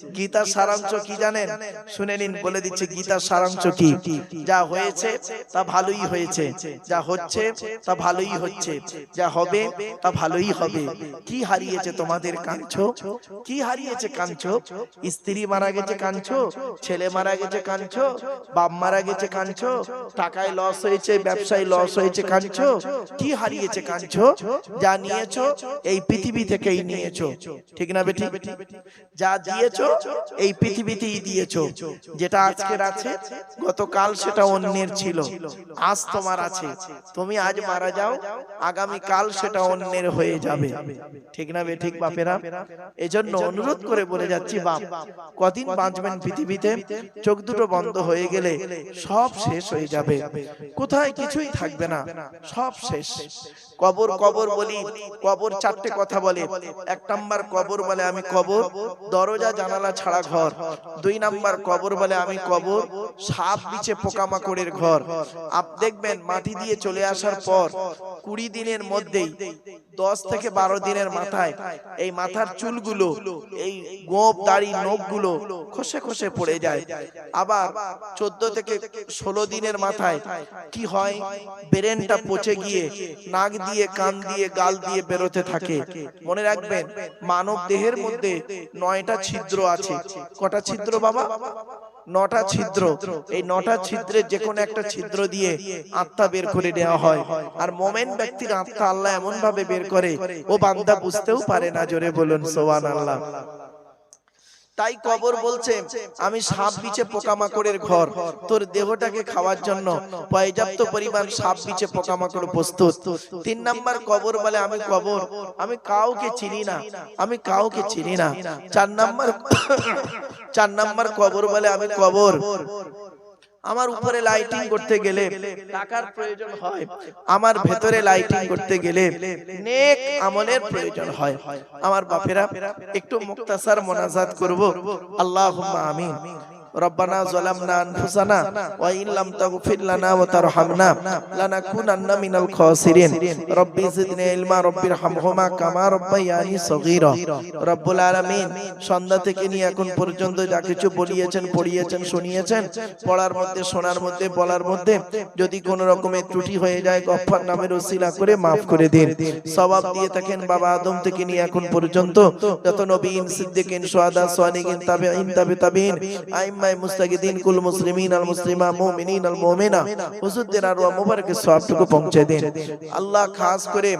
গীতার সারাংশ কি জানেন? শুনে নিন বলে দিচ্ছে গীতার সারাংশ কি? যা হয়েছে তা ভালোই হয়েছে। যা হচ্ছে তা ভালোই হচ্ছে। যা হবে তা ভালোই হবে। কি হারিয়েছে তোমাদের কাঞ্চ? কি হারিয়েছে কাঞ্চ? স্ত্রী মারা গেছে কাঞ্চ ছেলে মারা গেছে কাঞ্চ বাপ মারা গেছে কাঞ্চ টাকায় লস হয়েছে ব্যবসায় লস হয়েছে কাঞ্চ। কি হারিয়েছে কাঞ্চ? যা নিয়েছো এই পৃথিবী থেকেই নিয়েছো। ঠিক না বেটি? যা দিয়েছ এই পৃথিবীতেই দিয়েছ। যেটা আজকের আছে, গতকাল সেটা অন্যের ছিল। আজ তোমার আছে। তুমি আজ মারা যাও আগামী কাল সেটা অন্যের হয়ে যাবে। ঠিক না বে, ঠিক বাপেরা? এজন্য অনুরোধ করে বলে যাচ্ছি, বাপ, কদিন বাঁচবেন পৃথিবীতে? চোখ দুটো বন্ধ হয়ে গেলে সব শেষ হয়ে যাবে। কোথায় কিছুই থাকবে না, সব শেষ। কবর কবর বলি, কবর চারটে কথা বলে। এক নাম্বার কবর বলে আমি কবর, দরজা জানালা ছাড়া ঘর। দুই নাম্বার কবর বলে আমি কবর, সাপ বিছে পোকামাকড়ের ঘর। আপ দেখবেন মাটি দিয়ে চলে আসার পর কুড়ি দিনের মধ্যেই দশ থেকে বারো দিনের মাথায় এই মাথার চুলগুলো এই গোপ দাড়ি নখগুলো খসে খসে পড়ে যায়। আবার চোদ্দ থেকে ষোলো দিনের মাথায় কি হয়? ব্রেনটা পচে গিয়ে নাক দিয়ে কান দিয়ে গাল দিয়ে বেরোতে থাকে। মনে রাখবেন মানব দেহের মধ্যে নয়টা ছিদ্র আছে। কটা ছিদ্র বাবা? নটা ছিদ্র। এই নটা ছিদ্রে যে কোনো একটা ছিদ্র দিয়ে আত্মা বের করে নেওয়া হয়। আর মোমেন ব্যক্তির আত্মা আল্লাহ এমন ভাবে বের করে ও বান্দা বুঝতেও পারে না জোরে বলুন সোয়ান আল্লাহ। তাই কবর বলছে আমি সাপ বিছে পোকামাকড়ের ঘর। তোর দেহটাকে খাওয়ার জন্য পর্যাপ্ত পরিমাণ সাপ বিছে পোকামাকড় প্রস্তুত। তিন নাম্বার কবর বলে আমি কবর। আমি কাউকে চিনি না। আমি কাউকে চিনি না। চার নাম্বার চার নাম্বার কবর বলে আমি কবর। আমার উপরে লাইটিং করতে গেলে টাকার প্রয়োজন হয়। আমার ভেতরে লাইটিং করতে গেলে নেক আমলের প্রয়োজন হয়। আমার বাপেরা একটু মুক্তাসার মোনাজাত করব। আল্লাহ আমিন। রব্বানা আনফুসানা ওয়া ইন লাম তাগফির লানা ওয়া তারহামনা লানাকুনান্না মিনাল খাসিরিন। রব্বি ইলমা কামা রব্বায়ানি সগীরা। রব্বুল আলামিন, সন্ধ্যা থেকে নিয়ে এখন পর্যন্ত যা কিছু বলিয়েছেন, পড়িয়েছেন, শুনিয়েছেন, পড়ার মধ্যে, শোনার মধ্যে, বলার মধ্যে যদি কোন রকমের ত্রুটি হয়ে যায়, গফফার নামের ওসিলা করে মাফ করে দিন। সওয়াব দিয়ে থাকেন বাবা আদম থেকে নিয়ে এখন পর্যন্ত। যত নবীন, সিদ্দিকিন, সুহাদা সোয়ানিকিন তাবে তাবেঈন আইম্মায়ে মুস্তাগিদিন কুল মুসলিমিন আল মুসলিমা মুমিনিন আল মুমিনা। হুজুরদের আরওয়া মুবারকের সওয়াবটুকু পৌঁছে দিন। আল্লাহ খাস করে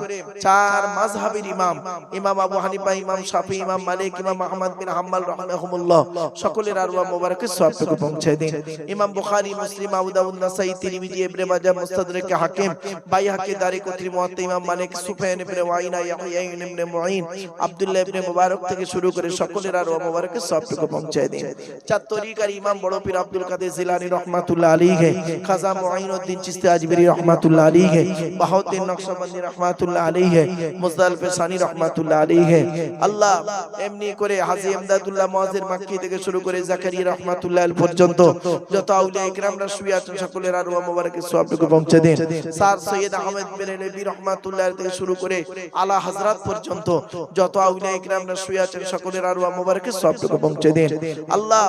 চার মাযহাবের ইমাম ইমাম আবু হানিফা, ইমাম শাফি, ইমাম মালিক, ইমাম আহমদ বিন হাম্বল রাহিমাহুমুল্লাহ, সকলের আরওয়া মুবারকের সওয়াবটুকু পৌঁছে দিন। ইমাম বুখারী, মুসলিম, আবু দাউদ, নাসাই, তিরমিজি, ইবনে মাজাহ, মুস্তাদরাক, হাকিম, বাইহাকি দারিকুতরি মুয়াত্তা ইমাম মালিক, সুফয়ান ইবনে ওয়াইনা ইয়াহইয়া ইবনে মুঈন, আব্দুল্লাহ ইবনে মুবারক থেকে শুরু করে সকলের আরওয়া মুবারকের সওয়াবটুকু পৌঁছে দিন। চার তরিকার ইমাম বড় পীর আব্দুল কাদের জিলানী রহমাতুল্লাহ আলাইহি, খাজা মুঈনুদ্দিন চিশতি আজমিরি রহমাতুল্লাহ আলাইহি, বাহাউদ্দিন নকশবন্দি রহমাতুল্লাহ আলাইহি, মুজদাল পেশানি রহমাতুল্লাহ আলাইহি। আল্লাহ, এমনি করে হাজী ইমদাদুল্লাহ মুআজির মাক্কি থেকে শুরু করে জাকারিয়া রহমাতুল্লাহ আল পর্যন্ত যত আউলিয়া ইকরামরা শুয়ে আছেন, সকলের আরওয়া মুবারকের সওয়াবটুকু পৌঁছে দিন। স্যার সৈয়দ আহমেদ নবী রহমাতুল্লাহ থেকে শুরু করে আলা হযরত পর্যন্ত যত আউলিয়া ইকরামরা শুয়ে আছেন, সকলের আরওয়া মুবারকের সওয়াবটুকু পৌঁছে দিন। আল্লাহ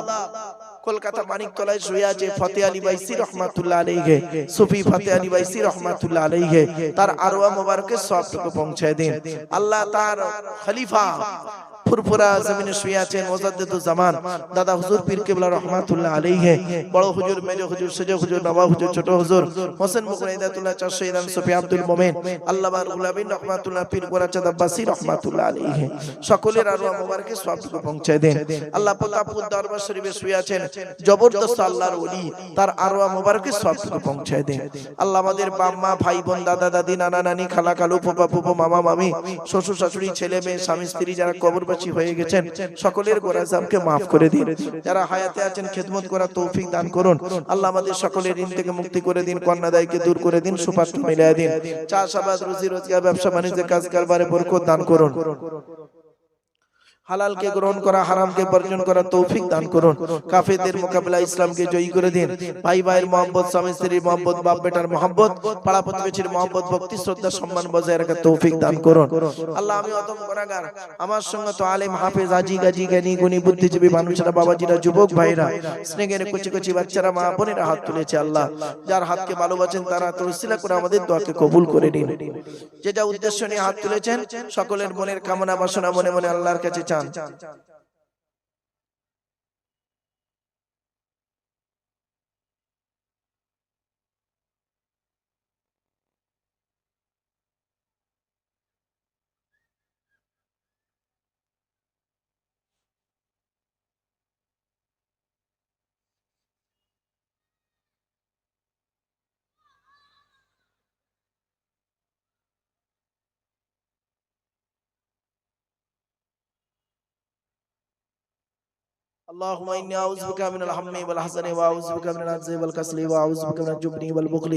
কলকাতা মানিকতলায় শুয়ে আছে ফতে আলী বাইসি রহমাতুল্লাহ আলাইহি সুফি ফতে আলী বাইসি রহমাতুল্লাহ আলাইহি তার আরওয়া মোবারকের সবটুকু পৌঁছে দিন। আল্লাহ তার খলিফা। ফুরফুরা জমিনে শুয়ে আছেন মুজাদ্দিদুল জামান। দাদা হুজুর পীর কিবলা রহমাতুল্লাহ আলাইহি। বড় হুজুর, মেজ হুজুর, সেজ হুজুর নবাব হুজুর, ছোট হুজুর, হোসেন মুকরাইদাতুল্লাহ, চার শহীদান সুফি আব্দুল মোমেন আল্লাহর গুলাবিন রহমাতুল্লাহ, পীর গোরাচাঁদ আব্বাসি রহমাতুল্লাহ আলাইহি। সকলের আরওয়া মোবারকের সবটুকু পৌঁছায় দেন। আল্লাহ প্রতাপপুর দরবার শরীফে শুয়ে আছেন। জবরদস্ত আল্লাহর ওলি, তার আরওয়া মোবারকের সবটুকু পৌঁছায় দেন। আল্লাহ আমাদের বাম্মা ভাই বোন দাদা দাদি নানা নানি খালা খালু ফুপা ফুপু মামা মামি শ্বশুর শাশুড়ি ছেলে মেয়ে স্বামী স্ত্রী যারা কবরবাসী হয়ে গেছেন। সকলের গোরাজামকে মাফ করে দিন। যারা হায়াতে আছেন, খেদমত করা তৌফিক দান করুন। আল্লাহ আমাদের সকলের ঋণ থেকে মুক্তি করে দিন, কন্যাদায়কে দূর করে দিন, সুপাত্র মিলিয়ে দিন। চাষাবাদ রুজি রোজগার ব্যবসা বাণিজ্যের কাজ কারবারে বরকত দান করুন। হালালকে গ্রহণ করা হারামকে বর্জন করা তৌফিক দান করুন। কাফেরদের মোকাবিলা ইসলামকে জয়ী করে দিন। ভাই ভাইয়ের মোহাম্মদ স্বামী স্ত্রীর মোহাম্মদ বাপ বেটার মোহাম্মদ পাড়া প্রতিবেশীর মোহাম্মদ ভক্তি শ্রদ্ধা সম্মান বজায় রাখা তৌফিক দান করুন। আল্লাহ আমি অতম গুনাহগার আমার সঙ্গে তো আলেম হাফেজ আজি গাজি জ্ঞানী গুণী বুদ্ধিজীবী মানুষেরা বাবাজিরা যুবক ভাইরা স্নেহের কুচি কুচি বাচ্চারা মা বোনেরা হাত তুলেছে আল্লাহ। যার হাতকে ভালোবাসেন তারা তরসিলা করে আমাদের দোয়াকে কবুল করে নিন যেটা উদ্দেশ্য নিয়ে হাত তুলেছেন সকলের মনের কামনা বাসনা মনে মনে আল্লাহর কাছে চান اللهم اني اعوذ بك من الهم والحزن واعوذ بك من العجز والكسل واعوذ بك من الجبن والبخل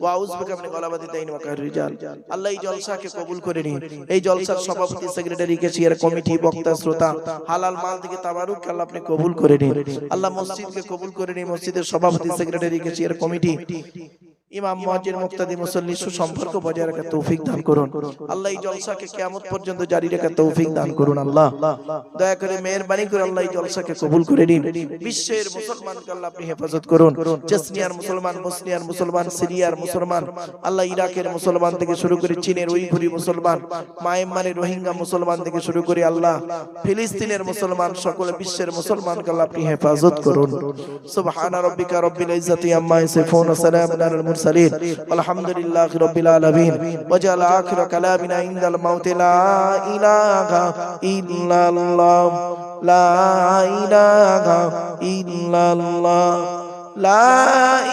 واعوذ بك من غلبة الدين وقهر الرجال আল্লাহ এই জলসাকে কবুল করে নিন এই জলসার সভাপতি সেক্রেটারি কেশিয়ার কমিটি বক্তা শ্রোতা হালাল মাল থেকে তাবারুক আল্লাহ আপনি কবুল করে নিন আল্লাহ মসজিদকে কবুল করে নিন মসজিদের সভাপতি সেক্রেটারি কেশিয়ার কমিটি ইমাম মুয়াজ্জিন মুক্তাদি মুসল্লি সুসম্পর্ক বজায় রাখার তৌফিক দান করুন। আল্লাহ এই জলসাকে কিয়ামত পর্যন্ত জারি রাখার তৌফিক দান করুন। আল্লাহ দয়া করে মেহেরবানি করে আল্লাহ এই জলসাকে কবুল করে নিন। বিশ্বের মুসলমানকে আল্লাহ আপনি হেফাজত করুন। চেসনিয়ার মুসলমান বসনিয়ার মুসলমান সিরিয়ার মুসলমান। আল্লাহ ইরাকের মুসলমান থেকে শুরু করে চীনের উইঘুরি মুসলমান মায়ানমারের রোহিঙ্গা মুসলমান থেকে শুরু করে আল্লাহ ফিলিস্তিনের মুসলমান সকল বিশ্বের মুসলমানকে আল্লাহ আপনি হেফাজত করুন সুবহান রাব্বিকা রব্বিল ইজ্জাতি আম্মা ইয়াসিফুন ওয়া সালামুন আলাল মুরসালিন আলহামদুলিল্লাহি রাব্বিল আলামিন ওয়াজআল আখির কালামিনা ইনদাল মাউত লা ইলাহা ইল্লাল্লাহ লা ইলাহা ইল্লাল্লাহ লা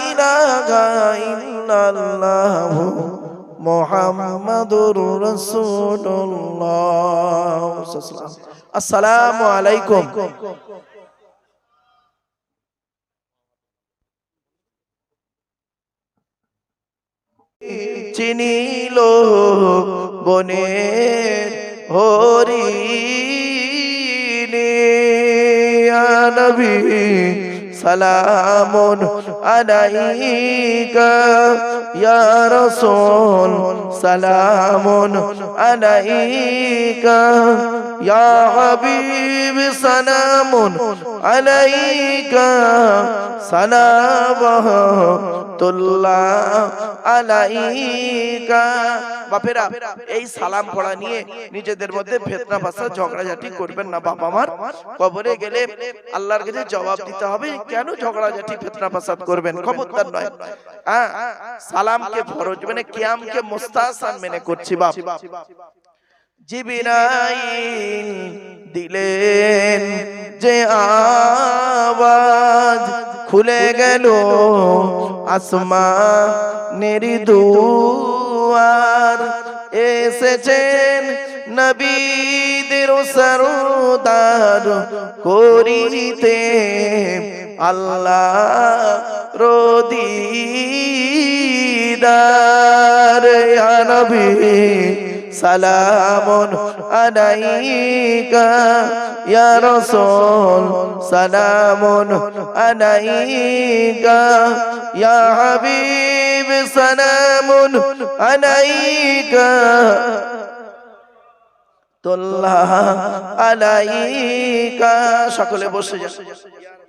ইলাহা ইল্লাল্লাহ মুহাম্মাদুর রাসূলুল্লাহ আসসালামু আলাইকুম চিনিল বনে হরি নবী সালামুন আলাইকা, ইয়া রাসূল, সালামুন আলাইকা, ইয়া হাবিব, সালামুন আলাইকা, সালামাতুল্লাহ আলাইকা। বাপেরা, এই সালাম পড়া নিয়ে নিজেদের মধ্যে ফেতনা ভাষা ঝগড়াঝাটি করবেন না। বাপ আমার কবরে গেলে আল্লাহর কাছে জবাব দিতে হবে। কেন ঝগড়াঝাটি ফেতনা ফাসাদ করবেন? খবরদার নয়। হ্যাঁ সালামকে ফরজ মানে কিয়ামকে মুস্তাহসান মেনে করছি বাপ। জিবিরাইল দিলেন যে আওয়াজ খুলে গেল আসমানের দুয়ার। এসেছেন নবীদের সরদার করিতে। আল্লাহ রদিদার নবী, সালামুন আলাইকা, ইয়া রাসূল, সালামুন আলাইকা, ইয়া হাবিব, সালামুন আলাইকা। তোল্লাহ আলাইকা। সকলে বসে যান।